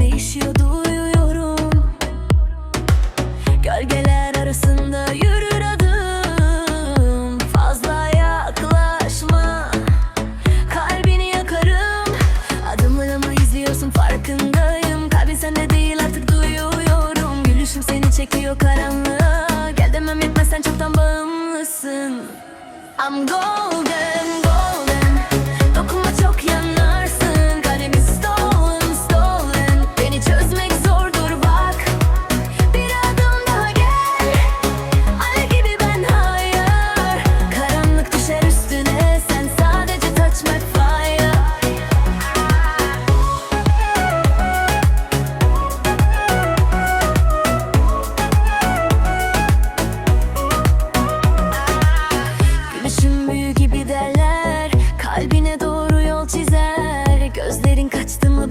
Değişiyor duyuyorum. Gölgeler arasında yürür adım. Fazla yaklaşma Kalbini yakarım. Adımlarımı izliyorsun farkındayım. Kalbin sende değil artık duyuyorum. Gülüşüm seni çekiyor karanlığa. Gel demem yetmez sen çoktan bağımlısın. I'm golden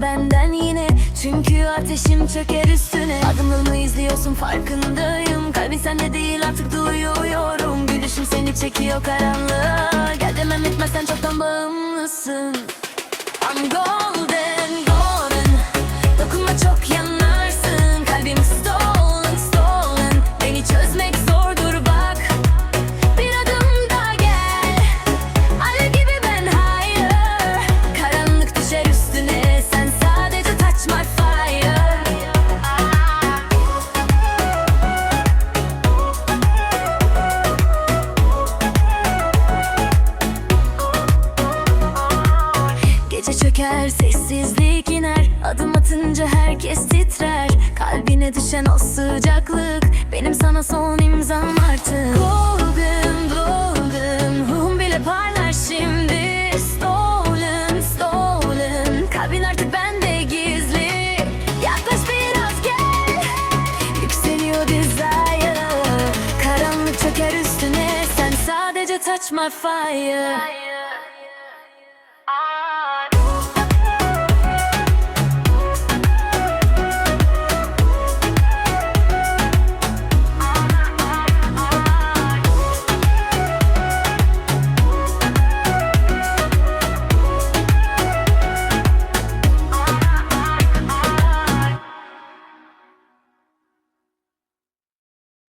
benden yine. Çünkü ateşim çöker üstüne. Adımlarımı izliyorsun farkındayım. Kalbin sende değil artık duyuyorum. Gülüşüm seni çekiyor karanlığa. Gel demem etmez sen çoktan bağımlısın. I'm golden golden. Dokunma çok yanarsın. Kalbim stolen stolen. Beni çözmek zordur Gece çöker sessizlik iner. Adım atınca herkes titrer. Kalbine düşen o sıcaklık Benim sana son imzam artık. Golden golden Ruhum bile parlar şimdi. Stolen stolen Kalbin artık bende gizli. Yaklaş biraz gel. Yükseliyor desire. Karanlık çöker üstüne Sen sadece touch my fire